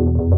Thank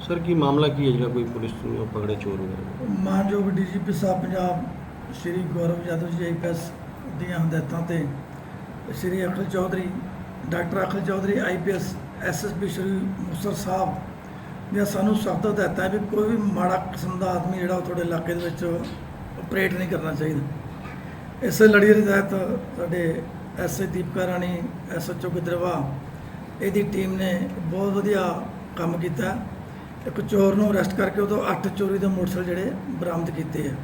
sir, ਕੀ ਮਾਮਲਾ ਕੀ ਹੈ ਜਿਹੜਾ ਕੋਈ ਪੁਲਿਸ ਨੂੰ ਪਕੜੇ ਚੋਰ ਵਗੈਰਾ? ਮਾਨਯੋਗ ਡੀਜੀਪੀ ਸਾਹਿਬ ਪੰਜਾਬ ਸ਼੍ਰੀ ਗੌਰਵ ਯਾਦਵ ਜੀ ਆਈਪੀਐਸ ਦੀਆਂ ਹਦਾਇਤਾਂ ਤੇ Shri Akhil Chaudhary doctor Akhil Chaudhary IPS SSP Shri Muktsar Sahib ਨੇ ਸਾਨੂੰ ਸਖਤ ਹਦਾਇਤਾਂ ਵੀ ਕੋਈ ਵੀ ਮਾੜਾ ਕਿਸਮ ਦਾ ਆਦਮੀ ਜਿਹੜਾ ਉਹ ਤੁਹਾਡੇ ਇਲਾਕੇ ਦੇ ਵਿੱਚ ਆਪਰੇਟ ਨਹੀਂ ਕਰਨਾ ਚਾਹੀਦਾ। ਇਸੇ ਲੜੀ ਦੇ ਤਹਿਤ ਸਾਡੇ ਐਸਏ ਦੀਪਕਾ ਰਾਣੀ ਐਸਐਚਓ ਗਿੱਦਰਵਾ ਇਹਦੀ ਟੀਮ ਨੇ ਬਹੁਤ ਵਧੀਆ ਕੰਮ ਕੀਤਾ। ਇੱਕ ਚੋਰ ਨੂੰ ਅਰੈਸਟ ਕਰਕੇ ਉਦੋਂ 8 ਚੋਰੀ ਦੇ ਮੋਟਰਸਾਈਕਲ ਜਿਹੜੇ ਬਰਾਮਦ ਕੀਤੇ ਆ।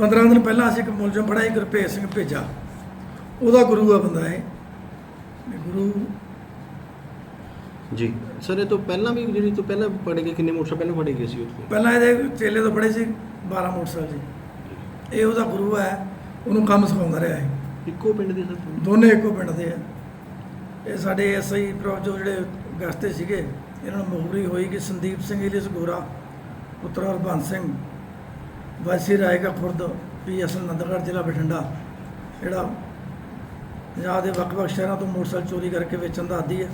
15 ਦਿਨ ਪਹਿਲਾਂ ਅਸੀਂ ਇੱਕ ਮੁਲਜ਼ਮ ਫੜਿਆ ਸੀ ਗੁਰਭੇਜ ਸਿੰਘ ਭੇਜਾ। ਉਹਦਾ ਗੁਰੂ ਆ ਬੰਦਾ ਇਹ। ਗੁਰੂ। ਜੀ। ਸਰ ਇਹ ਤੋਂ ਪਹਿਲਾਂ ਵੀ ਜਿਹੜੀ ਤੋਂ ਪਹਿਲਾਂ ਪਕੜੇ ਗਏ ਕਿੰਨੇ ਮੋਟਰਸਾਈਕਲ ਪਹਿਲਾਂ ਫੜੇ ਗਏ ਸੀ ਉੱਥੇ? ਪਹਿਲਾਂ ਇਹਦੇ ਚੇਲੇ ਤੋਂ ਫੜੇ ਸੀ 12 ਮੋਟਰਸਾਈਕਲ ਜੀ। ਇਹ ਉਹਦਾ ਗੁਰੂ ਹੈ ਉਹਨੂੰ ਕੰਮ ਸਿਖਾਉਂਦਾ ਰਿਹਾ ਇਹ। ਇੱਕੋ ਪਿੰਡ ਦੇ ਸਰ ਦੋਨੇ? ਇੱਕੋ ਪਿੰਡ ਦੇ ਆ। ਇਹ ਸਾਡੇ ਐਸਆਈ ਪ੍ਰੋਜੋ ਜਿਹੜੇ ਗਸਤੇ ਸੀਗੇ ਇਹਨਾਂ ਨੂੰ ਮਹੂਰੀ ਹੋਈ ਕਿ ਸੰਦੀਪ ਸਿੰਘ ਇਲੀਸ ਗੋਰਾ ਪੁੱਤਰ ਹਰਬੰਸ ਸਿੰਘ ਵਾਸੀ ਰਾਏਗਾ ਖੁਰਦ ਪੀਐਸ ਨੰਦਗੜ੍ਹ ਜ਼ਿਲ੍ਹਾ ਬਠਿੰਡਾ ਜਿਹੜਾ ਪੰਜਾਬ ਦੇ ਵੱਖ-ਵੱਖ ਸ਼ਹਿਰਾਂ ਤੋਂ ਮੋਟਰਸਾਈਕਲ ਚੋਰੀ ਕਰਕੇ ਵੇਚਣ ਦਾ ਆਦੀ ਹੈ।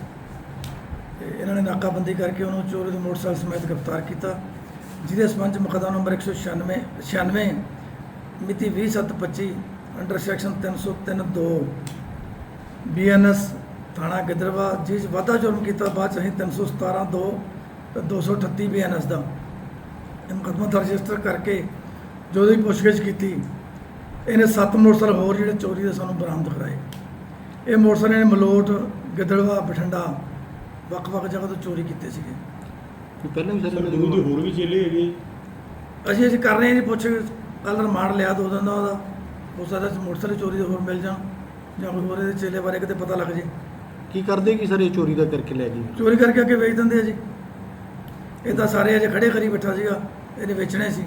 ਤੇ ਇਹਨਾਂ ਨੇ ਨਾਕਾਬੰਦੀ ਕਰਕੇ ਉਹਨੂੰ ਚੋਰੀ ਦੇ ਮੋਟਰਸਾਈਕਲ ਸਮੇਤ ਗ੍ਰਿਫਤਾਰ ਕੀਤਾ, ਜਿਹਦੇ ਸਬੰਧ 'ਚ ਮੁਕੱਦਮਾ ਨੰਬਰ 196 96 ਮਿਤੀ 20725 ਅੰਡਰ ਸੈਕਸ਼ਨ 303 2 ਬੀਐਨਐਸ ਥਾਣਾ ਗਿੱਦਰਵਾ ਜਿਸ 'ਚ ਵਾਧਾ ਜੁਰਮ ਕੀਤਾ, ਬਾਅਦ 'ਚ ਅਸੀਂ 317 2 ਤੇ 238 ਬੀਐਨਐਸ ਦਾ। ਇਹ ਮੁਕੱਦਮਾ ਦਰਜ ਰਜਿਸਟਰ ਕਰਕੇ ਜੋ ਦੀ ਪੁੱਛਗਿੱਛ ਕੀਤੀ, ਇਹਨੇ ਸੱਤ ਮੋਟਰਸਾਈਕਲ ਹੋਰ ਜਿਹੜੇ ਚੋਰੀ ਦੇ ਸਾਨੂੰ ਬਰਾਮਦ ਕਰਾਏ। ਇਹ ਮੋਟਰਸਾਈਕਲ ਇਹਨੇ ਮਲੋਟ ਗਿੱਦੜਵਾ ਬਠਿੰਡਾ ਵੱਖ-ਵੱਖ ਜਗ੍ਹਾ ਤੋਂ ਚੋਰੀ ਕੀਤੇ ਸੀਗੇ। ਪਹਿਲਾਂ ਵੀ ਸਰ ਇਹਨਾਂ ਦੇ ਗੁਰੂ ਦੇ ਹੋਰ ਵੀ ਚੇਲੇ ਹੈਗੇ। ਅਸੀਂ ਅਸੀਂ ਕਰ ਰਹੇ ਹਾਂ ਜੀ ਪੁੱਛ ਕੱਲ੍ਹ ਰਿਮਾਂਡ ਲਿਆ ਦੋ ਦਿਨ ਦਾ ਉਹਦਾ। ਹੋ ਸਕਦਾ ਮੋਟਰਸਾਈਕਲ ਚੋਰੀ ਦੇ ਹੋਰ ਮਿਲ ਜਾਣ ਜਾਂ ਕੋਈ ਹੋਰ ਇਹਦੇ ਚੇਲੇ ਬਾਰੇ ਕਿਤੇ ਪਤਾ ਲੱਗ ਜੇ। ਕੀ ਕਰਦੇ ਕੀ ਸਰ ਇਹ ਚੋਰੀ ਦਾ ਕਰਕੇ ਲੈ ਗਏ? ਚੋਰੀ ਕਰਕੇ ਅੱਗੇ ਵੇਚ ਦਿੰਦੇ ਆ ਜੀ। ਇਹ ਤਾਂ ਸਾਰੇ ਅਜੇ ਖੜੇ ਕਰੀ ਬੈਠਾ ਸੀਗਾ ਇਹਨੇ ਵੇਚਣੇ ਸੀ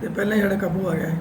ਤੇ ਪਹਿਲਾਂ ਹੀ ਸਾਡੇ ਕਾਬੂ ਆ ਗਿਆ ਇਹ